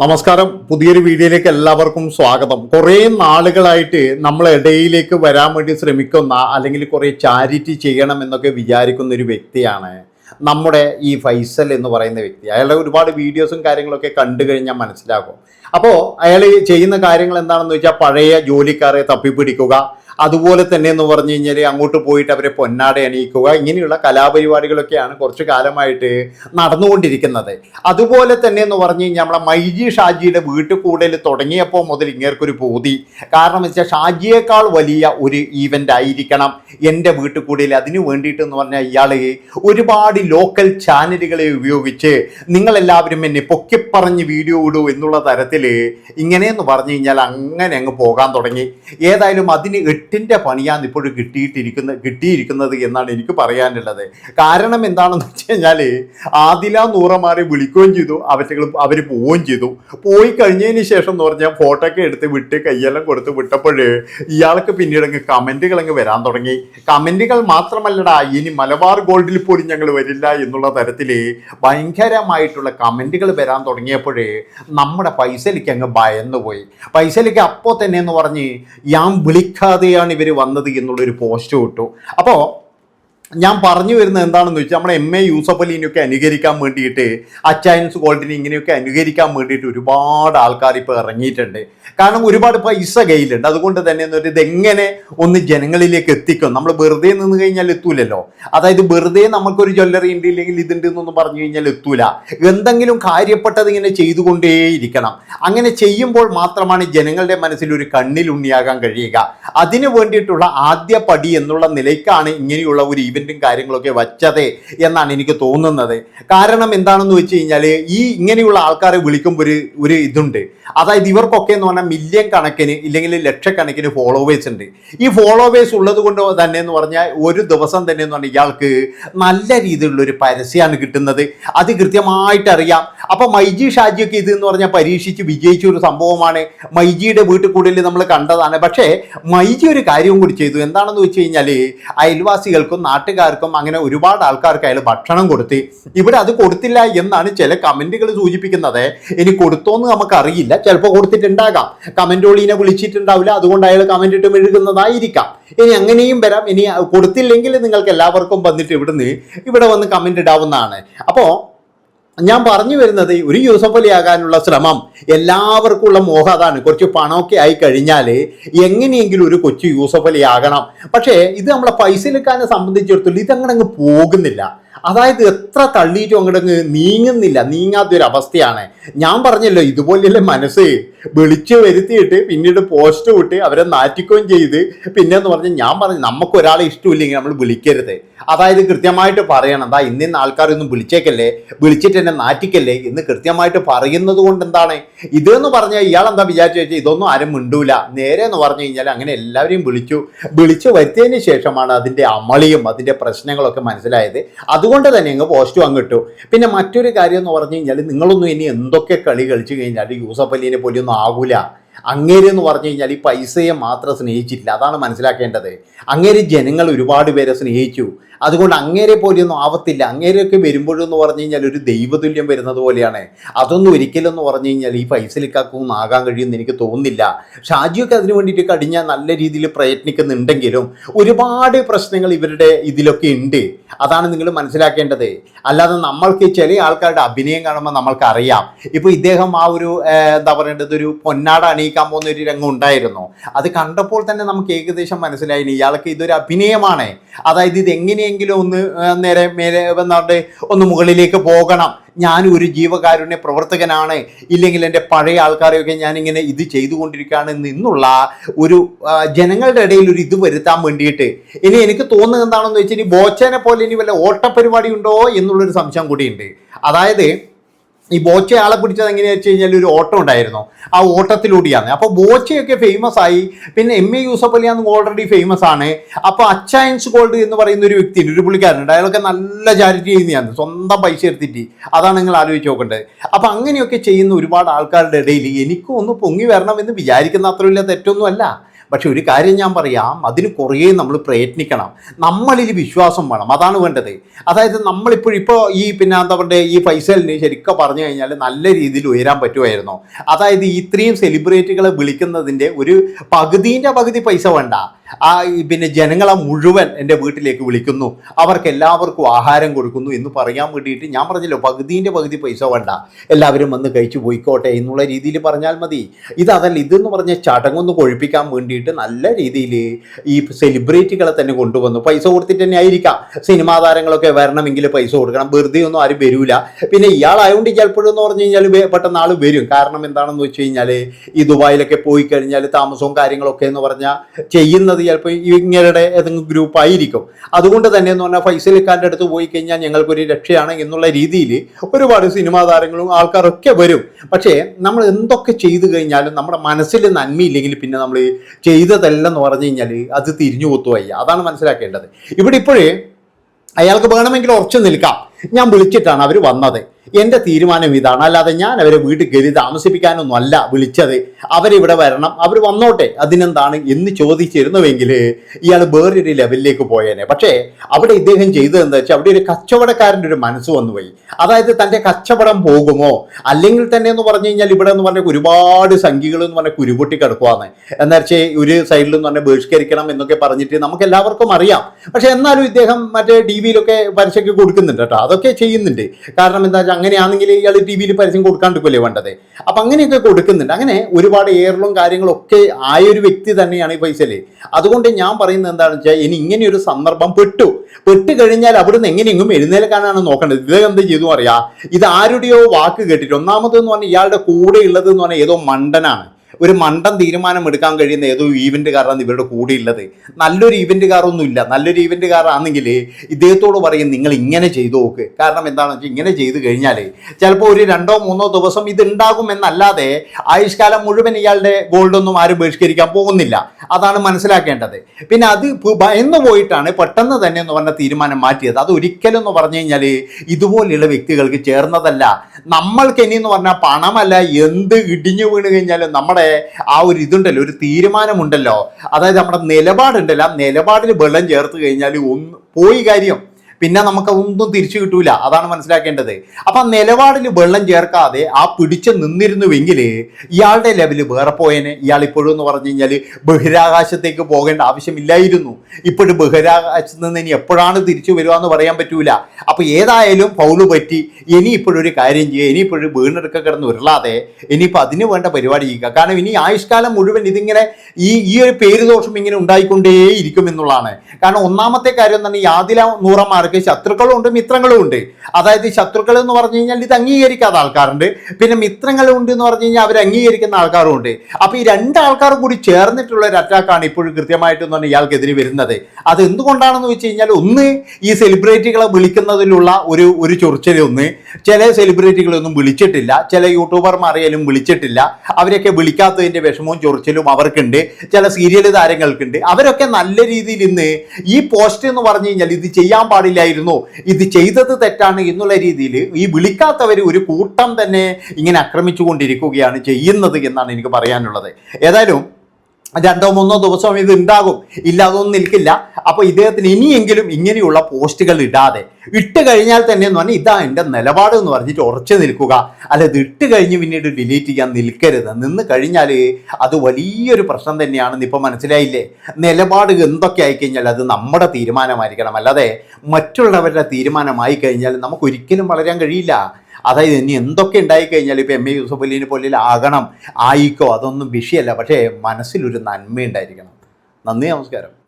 നമസ്കാരം. പുതിയൊരു വീഡിയോയിലേക്ക് എല്ലാവർക്കും സ്വാഗതം. കുറേ നാളുകളായിട്ട് നമ്മളെ ഇടയിലേക്ക് വരാൻ വേണ്ടി ശ്രമിക്കുന്ന അല്ലെങ്കിൽ കുറേ ചാരിറ്റി ചെയ്യണം എന്നൊക്കെ വിചാരിക്കുന്ന ഒരു വ്യക്തിയാണ് നമ്മുടെ ഈ ഫൈസൽ എന്ന് പറയുന്ന വ്യക്തി. അയാളുടെ ഒരുപാട് വീഡിയോസും കാര്യങ്ങളൊക്കെ കണ്ടു കഴിഞ്ഞാൽ മനസ്സിലാകും. അപ്പോൾ അയാൾ ചെയ്യുന്ന കാര്യങ്ങൾ എന്താണെന്ന് വെച്ചാൽ പഴയ ജോലിക്കാരെ തപ്പിപ്പിടിക്കുക അതുപോലെ തന്നെ എന്ന് പറഞ്ഞു കഴിഞ്ഞാൽ അങ്ങോട്ട് പോയിട്ട് അവരെ പൊന്നാട അണിയിക്കുക ഇങ്ങനെയുള്ള കലാപരിപാടികളൊക്കെയാണ് കുറച്ച് കാലമായിട്ട് നടന്നുകൊണ്ടിരിക്കുന്നത്. അതുപോലെ തന്നെ എന്ന് പറഞ്ഞു കഴിഞ്ഞാൽ നമ്മളെ മൈജി ഷാജിയുടെ വീട്ടിൽ കൂടൽ തുടങ്ങിയപ്പോൾ മുതൽ ഇങ്ങേർക്കൊരു പൂതി. കാരണം വെച്ചാൽ ഷാജിയേക്കാൾ വലിയ ഒരു ഈവന്റ് ആയിരിക്കണം എന്റെ വീട്ടിൽ കൂടൽ അതിന് വേണ്ടിയിട്ട് എന്ന് പറഞ്ഞാൽ ഇയാൾ ഒരുപാട് ലോക്കൽ ചാനലുകളെ ഉപയോഗിച്ച് നിങ്ങളെല്ലാവരും എന്നെ പൊക്കിപ്പറഞ്ഞ് വീഡിയോ ഇടൂ എന്നുള്ള തരത്തിൽ ഇങ്ങനെയെന്ന് പറഞ്ഞു കഴിഞ്ഞാൽ അങ്ങനെ അങ്ങ് പോകാൻ തുടങ്ങി. ഏതായാലും അതിന് എട്ടിന്റെ പണിയാണ് ഇപ്പോഴും കിട്ടിയിട്ടിരിക്കുന്ന കിട്ടിയിരിക്കുന്നത് എന്നാണ് എനിക്ക് പറയാനുള്ളത്. കാരണം എന്താണെന്ന് വെച്ച് കഴിഞ്ഞാൽ ആദില നൂറമാരെ വിളിക്കുകയും ചെയ്തു. അവറ്റകൾ അവർ പോവുകയും ചെയ്തു. പോയി കഴിഞ്ഞതിന് ശേഷം എന്ന് പറഞ്ഞാൽ ഫോട്ടോ ഒക്കെ എടുത്ത് വിട്ട് കയ്യെല്ലാം കൊടുത്ത് വിട്ടപ്പോൾ ഇയാൾക്ക് പിന്നീട് അങ്ങ് കമന്റുകൾ അങ്ങ് വരാൻ തുടങ്ങി. കമന്റുകൾ മാത്രമല്ലടാ ഇനി മലബാർ ഗോൾഡിൽ പോലും ഞങ്ങൾ വരില്ല എന്നുള്ള തരത്തിൽ ഭയങ്കരമായിട്ടുള്ള കമന്റുകൾ വരാൻ തുടങ്ങിയപ്പോൾ നമ്മുടെ പൈസലിക്ക് അങ്ങ് ഭയന്നുപോയി. പൈസലിക്ക് അപ്പോൾ തന്നെ എന്ന് പറഞ്ഞ് ഞാൻ വിളിക്കാതെയാണ് ഇവർ വന്നത് എന്നുള്ളൊരു പോസ്റ്റ് വിട്ടു അപ്പോൾ ഞാൻ പറഞ്ഞു വരുന്നത് എന്താണെന്ന് വെച്ചാൽ നമ്മുടെ എം എ യൂസഫ് അലീനെയൊക്കെ അനുകരിക്കാൻ വേണ്ടിയിട്ട് അച്ചയൻസ് ഗോൾഡിനെ ഇങ്ങനെയൊക്കെ അനുകരിക്കാൻ വേണ്ടിയിട്ട് ഒരുപാട് ആൾക്കാർ ഇപ്പോൾ ഇറങ്ങിയിട്ടുണ്ട്. കാരണം ഒരുപാട് പൈസ കയ്യിലുണ്ട്. അതുകൊണ്ട് തന്നെ ഇതെങ്ങനെ ഒന്ന് ജനങ്ങളിലേക്ക് എത്തിക്കും? നമ്മൾ വെറുതെ നിന്ന് കഴിഞ്ഞാൽ എത്തൂലല്ലോ. അതായത് വെറുതെ നമുക്കൊരു ജ്വല്ലറി ഉണ്ട് ഇല്ലെങ്കിൽ ഇതുണ്ട് എന്നൊന്നും പറഞ്ഞു കഴിഞ്ഞാൽ എത്തൂല. എന്തെങ്കിലും കാര്യപ്പെട്ടത് ഇങ്ങനെ ചെയ്തുകൊണ്ടേയിരിക്കണം. അങ്ങനെ ചെയ്യുമ്പോൾ മാത്രമാണ് ജനങ്ങളുടെ മനസ്സിൽ ഒരു കണ്ണിലുണ്ണിയാകാൻ കഴിയുക. അതിനു വേണ്ടിയിട്ടുള്ള ആദ്യ പടി എന്നുള്ള നിലയ്ക്കാണ് ഇങ്ങനെയുള്ള ഒരു ഈവന്റും കാര്യങ്ങളൊക്കെ വച്ചത് എന്നാണ് എനിക്ക് തോന്നുന്നത്. കാരണം എന്താണെന്ന് വെച്ച് കഴിഞ്ഞാൽ ഈ ഇങ്ങനെയുള്ള ആൾക്കാരെ വിളിക്കുമ്പോൾ ഒരു ഒരു ഇതുണ്ട്. അതായത് ഇവർക്കൊക്കെ എന്ന് പറഞ്ഞാൽ മില്യൺ കണക്കിന് ഇല്ലെങ്കിൽ ലക്ഷക്കണക്കിന് ഫോളോവേഴ്സ് ഉണ്ട്. ഈ ഫോളോവേഴ്സ് ഉള്ളത് കൊണ്ട് തന്നെ എന്ന് പറഞ്ഞാൽ ഒരു ദിവസം തന്നെ എന്ന് പറഞ്ഞാൽ ഇയാൾക്ക് നല്ല രീതിയിലുള്ള ഒരു പരസ്യമാണ് കിട്ടുന്നത്. അത് കൃത്യമായിട്ട് അറിയാം. അപ്പൊ മൈജി ഷാജിയൊക്കെ ഇത് എന്ന് പറഞ്ഞാൽ പരീക്ഷിച്ച് വിജയിച്ച ഒരു സംഭവമാണ്. മൈജിയുടെ വീട്ടിൽ കൂടുതൽ നമ്മൾ കണ്ടതാണ്. പക്ഷേ മൈജി ഒരു കാര്യവും കൂടി ചെയ്തു. എന്താണെന്ന് വെച്ച് കഴിഞ്ഞാൽ അയൽവാസികൾക്കും നാട്ടുകാർക്കും അങ്ങനെ ഒരുപാട് ആൾക്കാർക്ക് അയാൾ ഭക്ഷണം കൊടുത്തി. ഇവിടെ അത് കൊടുത്തില്ല എന്നാണ് ചില കമന്റുകൾ സൂചിപ്പിക്കുന്നത്. ഇനി കൊടുത്തോന്ന് നമുക്കറിയില്ല. ചിലപ്പോൾ കൊടുത്തിട്ടുണ്ടാകാം. കമന്റോളീനെ വിളിച്ചിട്ടുണ്ടാവില്ല. അതുകൊണ്ട് അയാൾ കമന്റ് ഇട്ട് മെഴുകുന്നതായിരിക്കാം ഇനി അങ്ങനെയും വരാം. ഇനി കൊടുത്തില്ലെങ്കിൽ നിങ്ങൾക്ക് എല്ലാവർക്കും വന്നിട്ട് ഇവിടുന്ന് ഇവിടെ വന്ന് കമന്റ് ഇടാവുന്നതാണ്. അപ്പോൾ ഞാൻ പറഞ്ഞു വരുന്നത് ഒരു യൂസഫ് അലി ആകാനുള്ള ശ്രമം എല്ലാവർക്കും ഉള്ള മോഹം അതാണ്. കുറച്ച് പണമൊക്കെ ആയി കഴിഞ്ഞാൽ എങ്ങനെയെങ്കിലും ഒരു കൊച്ചു യൂസഫ് അലി ആകണം പക്ഷേ ഇത് നമ്മളെ പൈസയിലേക്കാനെ സംബന്ധിച്ചിടത്തോളം ഇതങ്ങനെ അങ്ങ് പോകുന്നില്ല. അതായത് എത്ര തള്ളിയിട്ടും അങ്ങോട്ടങ്ങ് നീങ്ങുന്നില്ല നീങ്ങാത്തൊരു അവസ്ഥയാണ് ഞാൻ പറഞ്ഞല്ലോ ഇതുപോലെയല്ലേ മനസ്സ്. വിളിച്ചു വരുത്തിയിട്ട് പിന്നീട് പോസ്റ്റ് വിട്ട് അവരെ നാറ്റിക്കുകയും ചെയ്ത് പിന്നെ എന്ന് പറഞ്ഞാൽ ഞാൻ പറഞ്ഞു നമുക്ക് ഒരാളെ ഇഷ്ടമില്ലെങ്കിൽ നമ്മൾ വിളിക്കരുത്. അതായത് കൃത്യമായിട്ട് പറയണം എന്താ ഇന്നിന്ന് ആൾക്കാരൊന്നും വിളിച്ചേക്കല്ലേ? വിളിച്ചിട്ട് എന്നെ നാറ്റിക്കല്ലേ? എന്ന് കൃത്യമായിട്ട് പറയുന്നത് കൊണ്ട് എന്താണ്? ഇതെന്ന് പറഞ്ഞാൽ ഇയാൾ എന്താ വിചാരിച്ചു വെച്ചാൽ ഇതൊന്നും ആരും മിണ്ടൂല. നേരെ എന്ന് പറഞ്ഞു കഴിഞ്ഞാൽ അങ്ങനെ എല്ലാവരെയും വിളിച്ചു. വിളിച്ചു വരുത്തിയതിന് ശേഷമാണ് അതിന്റെ അമളിയും അതിന്റെ പ്രശ്നങ്ങളൊക്കെ മനസ്സിലായത്. അതുകൊണ്ട് തന്നെ അങ്ങ് പോസ്റ്റ് അങ്ങിട്ടു പിന്നെ മറ്റൊരു കാര്യം എന്ന് പറഞ്ഞു കഴിഞ്ഞാൽ നിങ്ങളൊന്നും ഇനി എന്തൊക്കെ കളി കളിച്ചു കഴിഞ്ഞാൽ യൂസഫ് അലീനെ പോലെയൊന്നും ആകൂല. അങ്ങേര് എന്ന് പറഞ്ഞു കഴിഞ്ഞാൽ ഈ പൈസയെ മാത്രം സ്നേഹിച്ചിട്ടില്ല. അതാണ് മനസ്സിലാക്കേണ്ടത്. അങ്ങേര് ജനങ്ങൾ ഒരുപാട് പേരെ സ്നേഹിച്ചു. അതുകൊണ്ട് അങ്ങേരെ പോലെയൊന്നും ആവത്തില്ല. അങ്ങേരെയൊക്കെ വരുമ്പോഴെന്ന് പറഞ്ഞു കഴിഞ്ഞാൽ ഒരു ദൈവതുല്യം വരുന്നത് പോലെയാണ്. അതൊന്നും ഒരിക്കലും എന്ന് പറഞ്ഞു കഴിഞ്ഞാൽ ഈ പൈസലിക്കാക്കൊന്നും ആകാൻ കഴിയുമെന്ന് എനിക്ക് തോന്നുന്നില്ല. ഷാജിയൊക്കെ അതിന് വേണ്ടിയിട്ട് കടിഞ്ഞ നല്ല രീതിയിൽ പ്രയത്നിക്കുന്നുണ്ടെങ്കിലും ഒരുപാട് പ്രശ്നങ്ങൾ ഇവരുടെ ഇതിലൊക്കെ ഉണ്ട്. അതാണ് നിങ്ങൾ മനസ്സിലാക്കേണ്ടത്. അല്ലാതെ നമ്മൾക്ക് ചില ആൾക്കാരുടെ അഭിനയം കാണുമ്പോൾ നമ്മൾക്ക് അറിയാം ഇപ്പോൾ ഇദ്ദേഹം ആ ഒരു എന്താ പറയേണ്ടത്? ഒരു പൊന്നാട അണിയിക്കാൻ പോകുന്ന ഒരു രംഗം ഉണ്ടായിരുന്നു. അത് കണ്ടപ്പോൾ തന്നെ നമുക്ക് ഏകദേശം മനസ്സിലായി ഇയാൾക്ക് ഇതൊരു അഭിനയമാണ്. അതായത് ഇത് എങ്ങനെയെങ്കിലും ഒന്ന് നേരെ മേലെ എന്നാണ്ട് ഒന്ന് മുകളിലേക്ക് പോകണം. ഞാൻ ഒരു ജീവകാരുണ്യ പ്രവർത്തകനാണ്. ഇല്ലെങ്കിൽ എന്റെ പഴയ ആൾക്കാരെയൊക്കെ ഞാനിങ്ങനെ ഇത് ചെയ്തുകൊണ്ടിരിക്കുകയാണ് നിന്നുള്ള ഒരു ജനങ്ങളുടെ ഇടയിൽ ഒരു ഇത് വരുത്താൻ വേണ്ടിയിട്ട്. ഇനി എനിക്ക് തോന്നുന്നത് എന്താണെന്ന് വെച്ചാൽ ഇനി ബോച്ചനെ പോലെ ഇനി വല്ല ഓട്ടപരിപാടി ഉണ്ടോ എന്നുള്ളൊരു സംശയം കൂടിയുണ്ട്. അതായത് ഈ ബോച്ച ആളെ പിടിച്ചത് എങ്ങനെയാ വെച്ച് കഴിഞ്ഞാൽ ഒരു ഓട്ടം ഉണ്ടായിരുന്നു. ആ ഓട്ടത്തിലൂടെയാണ്. അപ്പോൾ ബോച്ചയൊക്കെ ഫേമസ് ആയി. പിന്നെ എം എ യൂസഫ് അലിയാന്ന് ഓൾറെഡി ഫേമസ് ആണ്. അപ്പോൾ അച്ചായൻസ് ഗോൾഡ് എന്ന് പറയുന്ന ഒരു വ്യക്തി ഒരു പുള്ളിക്കാരനുണ്ട്. അയാളൊക്കെ നല്ല ചാരിറ്റി ചെയ്യുന്നതാണ് സ്വന്തം പൈസ എടുത്തിട്ട്. അതാണ് നിങ്ങൾ ആലോചിച്ച് നോക്കേണ്ടത്. അപ്പോൾ അങ്ങനെയൊക്കെ ചെയ്യുന്ന ഒരുപാട് ആൾക്കാരുടെ ഇടയിൽ എനിക്കും ഒന്ന് പൊങ്ങി വരണമെന്ന് വിചാരിക്കുന്ന അത്ര തെറ്റൊന്നും തെറ്റൊന്നുമല്ല. പക്ഷെ ഒരു കാര്യം ഞാൻ പറയാം അതിന് കുറേ നമ്മൾ പ്രയത്നിക്കണം. നമ്മളിൽ വിശ്വാസം വേണം. അതാണ് വേണ്ടത്. അതായത് നമ്മളിപ്പോൾ ഇപ്പോൾ ഈ പിന്നെ എന്താ പറയുക ഈ ഫൈസലിന് ശരിക്കും പറഞ്ഞു കഴിഞ്ഞാൽ നല്ല രീതിയിൽ ഉയരാൻ പറ്റുമായിരുന്നു. അതായത് ഇത്രയും സെലിബ്രിറ്റികളെ വിളിക്കുന്നതിന്റെ ഒരു പകുതിന്റെ പകുതി പൈസ വേണ്ട. ആ പിന്നെ ജനങ്ങളെ മുഴുവൻ എന്റെ വീട്ടിലേക്ക് വിളിക്കുന്നു. അവർക്ക് എല്ലാവർക്കും ആഹാരം കൊടുക്കുന്നു എന്ന് പറയാൻ വേണ്ടിയിട്ട് ഞാൻ പറഞ്ഞല്ലോ പകുതിന്റെ പകുതി പൈസ വേണ്ട. എല്ലാവരും വന്ന് കഴിച്ചു പോയിക്കോട്ടെ എന്നുള്ള രീതിയിൽ പറഞ്ഞാൽ മതി. ഇതതല്ല ഇതെന്ന് പറഞ്ഞ ചടങ്ങൊന്ന് കൊഴിപ്പിക്കാൻ വേണ്ടിയിട്ട് നല്ല രീതിയിൽ ഈ സെലിബ്രിറ്റികളെ തന്നെ കൊണ്ടുവന്നു. പൈസ കൊടുത്തിട്ട് തന്നെ ആയിരിക്കാം. സിനിമാ താരങ്ങളൊക്കെ വരണമെങ്കിൽ പൈസ കൊടുക്കണം. വെറുതെ ഒന്നും ആരും വരൂല. പിന്നെ ഇയാളായതുകൊണ്ട് ചിലപ്പോഴെന്ന് പറഞ്ഞു കഴിഞ്ഞാൽ പെട്ടെന്ന് ആൾ വരും. കാരണം എന്താണെന്ന് വെച്ച് കഴിഞ്ഞാൽ ഈ ദുബായിലൊക്കെ പോയി കഴിഞ്ഞാൽ താമസവും കാര്യങ്ങളൊക്കെ എന്ന് പറഞ്ഞാൽ ചെയ്യുന്നത് ചിലപ്പോൾ ഇങ്ങരുടെ ഏതെങ്കിലും ഗ്രൂപ്പ് ആയിരിക്കും. അതുകൊണ്ട് തന്നെ എന്ന് പറഞ്ഞാൽ ഫൈസൽ ഖാന്റെ അടുത്ത് പോയി കഴിഞ്ഞാൽ ഞങ്ങൾക്കൊരു രക്ഷയാണ് എന്നുള്ള രീതിയിൽ ഒരുപാട് സിനിമാ താരങ്ങളും ആൾക്കാരൊക്കെ വരും. പക്ഷേ നമ്മൾ എന്തൊക്കെ ചെയ്തു കഴിഞ്ഞാലും നമ്മുടെ മനസ്സിൽ നന്മയില്ലെങ്കിൽ പിന്നെ നമ്മൾ ചെയ്തതല്ലെന്ന് പറഞ്ഞു കഴിഞ്ഞാൽ അത് തിരിഞ്ഞു കൊത്തുവയ്യ. അതാണ് മനസ്സിലാക്കേണ്ടത്. ഇവിടെ ഇപ്പോഴേ അയാൾക്ക് വേണമെങ്കിൽ ഉറച്ചു നിൽക്കാം. ഞാൻ വിളിച്ചിട്ടാണ് അവർ വന്നത്. എന്റെ തീരുമാനം ഇതാണ്. അല്ലാതെ ഞാൻ അവരെ വീട്ടിൽ കയറി താമസിപ്പിക്കാനൊന്നും അല്ല വിളിച്ചത്. അവരിവിടെ വരണം. അവർ വന്നോട്ടെ. അതിനെന്താണ് എന്ന് ചോദിച്ചിരുന്നുവെങ്കിൽ ഇയാൾ വേറൊരു ലെവലിലേക്ക് പോയേനെ. പക്ഷേ അവിടെ ഇദ്ദേഹം ചെയ്തത് എന്താ വെച്ചാൽ അവിടെ ഒരു കച്ചവടക്കാരന്റെ ഒരു മനസ്സ് വന്നുപോയി അതായത് തന്റെ കച്ചവടം പോകുമോ? അല്ലെങ്കിൽ തന്നെ എന്ന് പറഞ്ഞു കഴിഞ്ഞാൽ ഇവിടെ എന്ന് പറഞ്ഞാൽ ഒരുപാട് സംഖ്യകൾ എന്ന് പറഞ്ഞാൽ കുരുപൊട്ടി കിടക്കുവാന്ന്. എന്ന് വെച്ചാൽ ഒരു സൈഡിൽ എന്ന് പറഞ്ഞാൽ ബഹിഷ്കരിക്കണം എന്നൊക്കെ പറഞ്ഞിട്ട് നമുക്ക് എല്ലാവർക്കും അറിയാം. പക്ഷെ എന്നാലും ഇദ്ദേഹം മറ്റേ ടി വിയിലൊക്കെ പരസ്യമൊക്കെ കൊടുക്കുന്നുണ്ട് കേട്ടോ. അതൊക്കെ ചെയ്യുന്നുണ്ട്. കാരണം എന്താ വെച്ചാൽ അങ്ങനെയാണെങ്കിൽ ഇയാൾ ടി വിയിൽ പരസ്യം കൊടുക്കാണ്ടിരിക്കുമല്ലേ വേണ്ടത്? അപ്പം അങ്ങനെയൊക്കെ കൊടുക്കുന്നുണ്ട്. അങ്ങനെ ഒരുപാട് എയറിലും കാര്യങ്ങളൊക്കെ ആയൊരു വ്യക്തി തന്നെയാണ് ഈ പൈസയിൽ അതുകൊണ്ട് ഞാൻ പറയുന്നത് എന്താണെന്ന് വെച്ചാൽ ഇനി ഇങ്ങനെ ഒരു സന്ദർഭം പെട്ടു. പെട്ട് കഴിഞ്ഞാൽ അവിടുന്ന് എങ്ങനെയെങ്കിലും എഴുന്നേൽക്കാനാണ് നോക്കേണ്ടത്. ഇത് എന്ത് ചെയ്തു അറിയാം? ഇത് ആരുടെയോ വാക്ക് കേട്ടിട്ട് ഒന്നാമത് എന്ന് പറഞ്ഞാൽ ഇയാളുടെ കൂടെ ഉള്ളത് എന്ന് പറഞ്ഞാൽ ഏതോ മണ്ടനാണ്. ഒരു മണ്ടൻ തീരുമാനം എടുക്കാൻ കഴിയുന്ന ഏതോ ഈവന്റുകാരാണ് ഇവരുടെ കൂടെ ഉള്ളത്. നല്ലൊരു ഈവന്റുകാരൊന്നും ഇല്ല. നല്ലൊരു ഈവന്റുകാരാണെങ്കിൽ ഇദ്ദേഹത്തോട് പറയും നിങ്ങൾ ഇങ്ങനെ ചെയ്തു നോക്ക്. കാരണം എന്താണെന്ന് വെച്ചാൽ ഇങ്ങനെ ചെയ്തു കഴിഞ്ഞാൽ ചിലപ്പോൾ ഒരു രണ്ടോ മൂന്നോ ദിവസം ഇത് ഉണ്ടാകുമെന്നല്ലാതെ ആയുഷ്കാലം മുഴുവൻ ഇയാളുടെ ഗോൾഡൊന്നും ആരും ബഹിഷ്കരിക്കാൻ പോകുന്നില്ല. അതാണ് മനസ്സിലാക്കേണ്ടത്. പിന്നെ അത് ഭയന്നു പോയിട്ടാണ് പെട്ടെന്ന് തന്നെ എന്ന് പറഞ്ഞ തീരുമാനം മാറ്റിയത്. അത് ഒരിക്കലും എന്ന് പറഞ്ഞു കഴിഞ്ഞാൽ ഇതുപോലെയുള്ള വ്യക്തികൾക്ക് ചേർന്നതല്ല. നമ്മൾക്ക് ഇനി എന്ന് പറഞ്ഞാൽ പണമല്ല. എന്ത് ഇടിഞ്ഞു വീണ് കഴിഞ്ഞാലും നമ്മുടെ ആ ഒരു ഇതുണ്ടല്ലോ ഒരു തീരുമാനമുണ്ടല്ലോ. അതായത് നമ്മുടെ നിലപാടുണ്ടല്ലോ. ആ നിലപാടിൽ വെള്ളം ചേർത്ത് കഴിഞ്ഞാൽ ഒന്ന് പോയി കാര്യം പിന്നെ നമുക്ക് ഒന്നും തിരിച്ചു കിട്ടൂല. അതാണ് മനസ്സിലാക്കേണ്ടത്. അപ്പൊ നിലപാടിൽ വെള്ളം ചേർക്കാതെ ആ പിടിച്ച് നിന്നിരുന്നുവെങ്കിൽ ഇയാളുടെ ലെവൽ വേറെ പോയേനെ. ഇയാൾ ഇപ്പോഴും എന്ന് പറഞ്ഞു കഴിഞ്ഞാൽ ബഹിരാകാശത്തേക്ക് പോകേണ്ട ആവശ്യമില്ലായിരുന്നു. ഇപ്പോഴും ബഹിരാകാശത്ത് നിന്ന് ഇനി എപ്പോഴാണ് തിരിച്ചു വരിക എന്ന് പറയാൻ പറ്റൂല. അപ്പൊ ഏതായാലും പൗൾ പറ്റി. ഇനി ഇപ്പോഴൊരു കാര്യം ചെയ്യുക. ഇനി ഇപ്പോഴും വീണെടുക്ക കിടന്ന് ഉരുളാതെ ഇനിയിപ്പോൾ അതിന് വേണ്ട പരിപാടി ചെയ്യുക. കാരണം ഇനി ആയുഷ്കാലം മുഴുവൻ ഇതിങ്ങനെ ഈ ഈ ഒരു പേര് ദോഷം ഇങ്ങനെ ഉണ്ടായിക്കൊണ്ടേയിരിക്കും എന്നുള്ളതാണ്. കാരണം ഒന്നാമത്തെ കാര്യം തന്നെ ഈ ആദില നൂറന്മാർക്ക് ശത്രുക്കളും ഉണ്ട് മിത്രങ്ങളും ഉണ്ട്. അതായത് ശത്രുക്കൾ എന്ന് പറഞ്ഞു കഴിഞ്ഞാൽ ഇത് അംഗീകരിക്കാത്ത ആൾക്കാരുണ്ട്. പിന്നെ മിത്രങ്ങളും ഉണ്ട് എന്ന് പറഞ്ഞു കഴിഞ്ഞാൽ അവർ അംഗീകരിക്കുന്ന ആൾക്കാരും ഉണ്ട്. അപ്പൊ ഈ രണ്ട് ആൾക്കാരും കൂടി ചേർന്നിട്ടുള്ള ഒരു അറ്റാക്കാണ് ഇപ്പോഴും കൃത്യമായിട്ട് എന്ന് പറഞ്ഞാൽ ഇയാൾക്കെതിരെ വരുന്നത്. അത് എന്തുകൊണ്ടാണെന്ന് വെച്ച് കഴിഞ്ഞാൽ ഒന്ന് ഈ സെലിബ്രിറ്റികളെ വിളിക്കുന്നതിലുള്ള ഒരു ഒരു ചൊറിച്ചലൊന്ന് ചില സെലിബ്രിറ്റികളൊന്നും വിളിച്ചിട്ടില്ല. ചില യൂട്യൂബർമാരെയാലും വിളിച്ചിട്ടില്ല. അവരെയൊക്കെ വിളിക്കാത്തതിന്റെ വിഷമവും ചൊറിച്ചലും അവർക്കുണ്ട്. ചില സീരിയൽ താരങ്ങൾക്കുണ്ട്. അവരൊക്കെ നല്ല രീതിയിൽ ഇന്ന് ഈ പോസ്റ്റ് എന്ന് പറഞ്ഞു കഴിഞ്ഞാൽ ഇത് ചെയ്യാൻ പാടില്ലായിരുന്നു ഇത് ചെയ്തത് തെറ്റാണ് എന്നുള്ള രീതിയിൽ ഈ വിളിക്കാത്തവർ ഒരു കൂട്ടം തന്നെ ഇങ്ങനെ ആക്രമിച്ചു കൊണ്ടിരിക്കുകയാണ് ചെയ്യുന്നത് എന്നാണ് എനിക്ക് പറയാനുള്ളത്. ഏതായാലും രണ്ടോ മൂന്നോ ദിവസം ഇത് ഉണ്ടാകും. ഇല്ലാതൊന്നും നിൽക്കില്ല. അപ്പോൾ ഇദ്ദേഹത്തിന് ഇനിയെങ്കിലും ഇങ്ങനെയുള്ള പോസ്റ്റുകൾ ഇടാതെ ഇട്ട് കഴിഞ്ഞാൽ തന്നെ എന്ന് പറഞ്ഞാൽ ഇതാ എന്റെ നിലപാട് എന്ന് പറഞ്ഞിട്ട് ഉറച്ചു നിൽക്കുക. അല്ല ഇത് ഇട്ട് കഴിഞ്ഞ് പിന്നീട് ഡിലീറ്റ് ചെയ്യാൻ നിൽക്കരുത്. നിന്ന് കഴിഞ്ഞാൽ അത് വലിയൊരു പ്രശ്നം തന്നെയാണെന്ന് ഇപ്പൊ മനസ്സിലായില്ലേ? നിലപാട് എന്തൊക്കെ ആയിക്കഴിഞ്ഞാൽ അത് നമ്മുടെ തീരുമാനമായിരിക്കണം. അല്ലാതെ മറ്റുള്ളവരുടെ തീരുമാനമായി കഴിഞ്ഞാൽ നമുക്ക് ഒരിക്കലും വളരാൻ കഴിയില്ല. അതായത് ഇനി എന്തൊക്കെ ഉണ്ടായിക്കഴിഞ്ഞാൽ ഇപ്പോൾ എം. എ. യൂസഫ് അലീനെ പോലെ ആകണം ആയിക്കോ അതൊന്നും വിഷയമല്ല. പക്ഷേ മനസ്സിലൊരു നന്മയുണ്ടായിരിക്കണം. നന്ദി നമസ്കാരം.